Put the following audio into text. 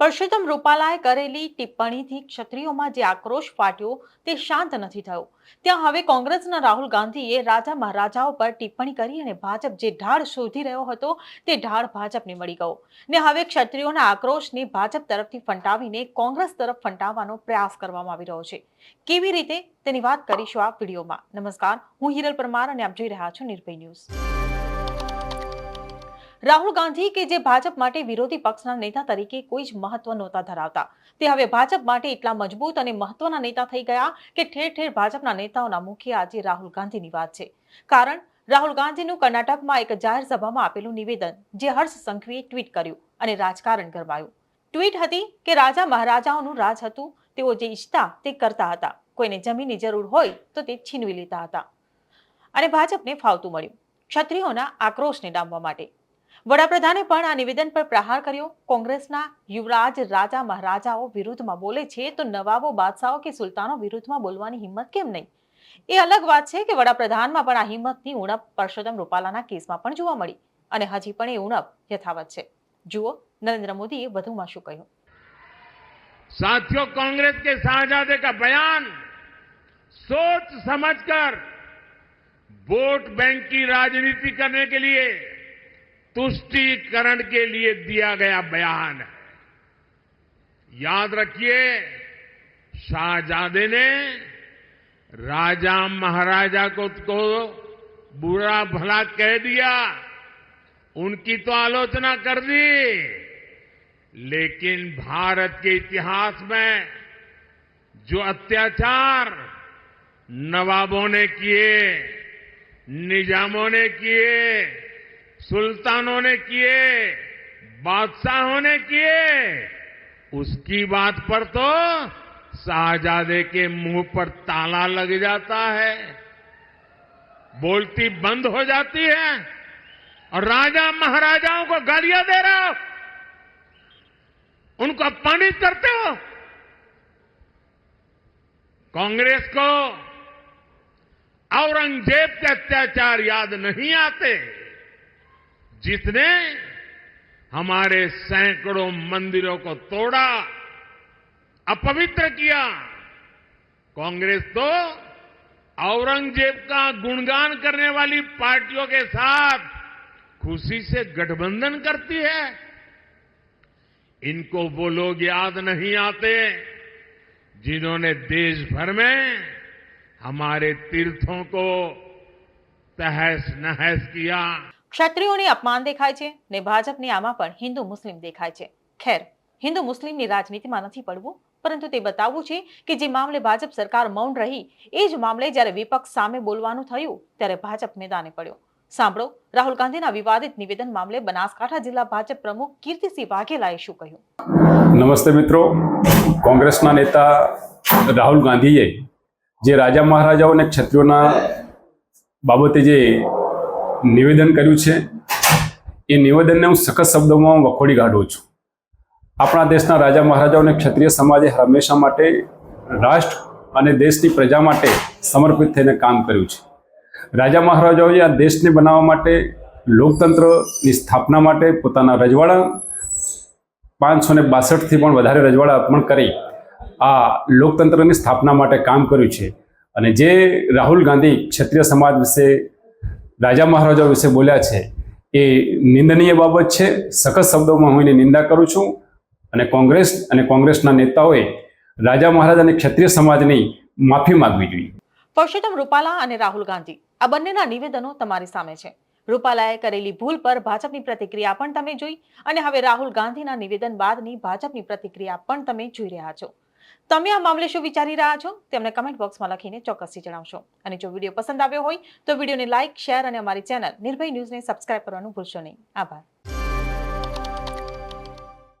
પરસોત્તમ રૂપાલાએ કરેલી ટિપ્પણીથી ક્ષત્રિયોમાં જે આક્રોશ ફાટ્યો તે શાંત નથી થયો. ત્યાં હવે કોંગ્રેસના રાહુલ ગાંધીએ રાજા મહારાજાઓ પર ટિપ્પણી કરી અને ભાજપ જે ઢાળ શોધી રહ્યો હતો તે ઢાળ ભાજપને મળી ગયો. ને હવે ક્ષત્રિયોના આક્રોશને ભાજપ તરફથી ફંટાવીને કોંગ્રેસ તરફ ફંટાવવાનો પ્રયાસ કરવામાં આવી રહ્યો છે. કેવી રીતે? તેની વાત કરીશું આ વિડીયોમાં. નમસ્કાર, હું હિરલ પરમાર અને આપ જોઈ રહ્યા છો નિર્ભય ન્યૂઝ. રાહુલ ગાંધી કે જે ભાજપ માટે વિરોધી પક્ષના નેતા તરીકે કોઈ જ મહત્વ નહોતા ધરાવતા. તે હવે ભાજપ માટે એટલા મજબૂત અને મહત્વના નેતા થઈ ગયા કે ઠેર ઠેર ભાજપના નેતાઓના મુખ્ય આજે રાહુલ ગાંધીની વાત છે. કારણ, રાહુલ ગાંધીનું કર્ણાટકમાં એક જાહેર સભામાં આપેલું નિવેદન, જે હર્ષ સંઘવીએ ટ્વીટ કર્યું અને રાજકારણ ગરમાયું. ટ્વીટ હતી કે રાજા મહારાજાઓનું રાજ હતું, તેઓ જે ઈચ્છતા તે કરતા હતા. કોઈને જમીનની જરૂર હોય તો તે છીનવી લેતા હતા. અને ભાજપને ફાવતું મળ્યું. ક્ષત્રિયોના આક્રોશને ડામવા માટે. વડાપ્રધાને પણ આ નિવેદન પર પ્રહાર કર્યો કોંગ્રેસના યુવરાજ રાજા મહારાજાઓ વિરુદ્ધમાં બોલે છે તો નવાબો બાદશાહો કે સુલતાનો વિરુદ્ધમાં બોલવાની હિંમત કેમ નહીં એ અલગ વાત છે કે વડાપ્રધાનમાં પણ આ હિંમતની ઉણપ પરસોત્તમ રૂપાલાના કેસમાં પણ જોવા મળી અને હજી પણ એ ઉણપ યથાવત છે જુઓ નરેન્દ્ર મોદીએ વધુમાં શું કહ્યું साथियों कांग्रेस के शाहजादे का बयान सोच समझकर वोट बैंक की राजनीति करने के लिए तुष्टीकरण के लिए दिया गया बयान। है याद रखिए, शाहजादे ने राजा महाराजा को को बुरा भला कह दिया, उनकी तो आलोचना कर दी। लेकिन भारत के इतिहास में जो अत्याचार नवाबों ने किए, निजामों ने किए सुल्तानों ने किए, बादशाहों ने किए। उसकी बात पर तो शाहजादे के मुँह पर ताला लग जाता है। बोलती बंद हो जाती है और राजा महाराजाओं को गालियाँ दे रहे हो। उनको अपमानित करते हो। कांग्रेस को औरंगज़ेब के अत्याचार याद नहीं आते। जिसने हमारे सैकड़ों मंदिरों को तोड़ा, अपवित्र किया, कांग्रेस तो औरंगज़ेब का गुणगान करने वाली पार्टियों के साथ खुशी से गठबंधन करती है। इनको वो लोग याद नहीं आते जिन्होंने देश भर में हमारे तीर्थों को तहस नहस किया। ક્ષત્રિયોને અપમાન દેખાય છે ને ભાજપને આમાં પણ હિન્દુ મુસ્લિમ દેખાય છે. ખેર, હિન્દુ મુસ્લિમની રાજનીતિમાં નથી પડવું, પરંતુ તે બતાવવું છે કે જે મામલે ભાજપ સરકાર મૌન રહી, એ જ મામલે જ્યારે વિપક્ષ સામે બોલવાનું થયું, ત્યારે ભાજપ મેદાને પડ્યો. સાંભળો, રાહુલ ગાંધીના વિવાદિત નિવેદન મામલે બનાસકાંઠા જિલ્લા ભાજપ પ્રમુખ કીર્તિસિંહ વાઘેલાએ શું કહ્યું? નમસ્તે મિત્રો, કોંગ્રેસના નેતા રાહુલ ગાંધીએ જે રાજા મહારાજાઓ અને ક્ષત્રિયોના બાબતે જે નિવેદન કર્યું છે. એ નિવેદનને હું સખત શબ્દોમાં વખોડી કાઢું છું. આપણા દેશના રાજા મહારાજાઓ અને ક્ષત્રિય સમાજે હંમેશા માટે રાષ્ટ્ર અને દેશની પ્રજા માટે સમર્પિત થઈને કામ કર્યું છે. રાજા મહારાજાઓએ આ દેશને બનાવવા માટે લોકતંત્રની સ્થાપના માટે પોતાના રજવાડા પાંચસો ને બાસઠથી પણ વધારે રજવાડા અર્પણ કરી આ લોકતંત્રની સ્થાપના માટે કામ કર્યું છે. અને જે રાહુલ ગાંધી ક્ષત્રિય સમાજ વિશે રાજા મહારાજા વિશે બોલ્યા છે, એ નિંદનીય બાબત છે. સખત શબ્દોમાં હું એની નિંદા કરું છું અને કોંગ્રેસ અને કોંગ્રેસના નેતાઓએ રાજા મહારાજ અને ક્ષત્રિય સમાજની માફી માંગવી જોઈએ. પરસોત્તમ રૂપાલા અને રાહુલ ગાંધી, આ બંનેના નિવેદનો તમારી સામે છે. રૂપાલાએ કરેલી ભૂલ પર ભાજપની પ્રતિક્રિયા પણ તમે જોઈ અને હવે રાહુલ ગાંધીના નિવેદન બાદની ભાજપની પ્રતિક્રિયા પણ તમે જોઈ રહ્યા છો. તમે આ મામલે શું વિચારી રહ્યા છો? તેમને કમેન્ટ બોક્સમાં લખીને ચોક્કસથી જણાવશો. અને જો વીડિયો પસંદ આવ્યો હોય તો વિડીયોને લાઇક શેર અને અમારી ચેનલ નિર્ભય ન્યૂઝને સબસ્ક્રાઇબ કરવાનું ભૂલશો નહીં. આભાર.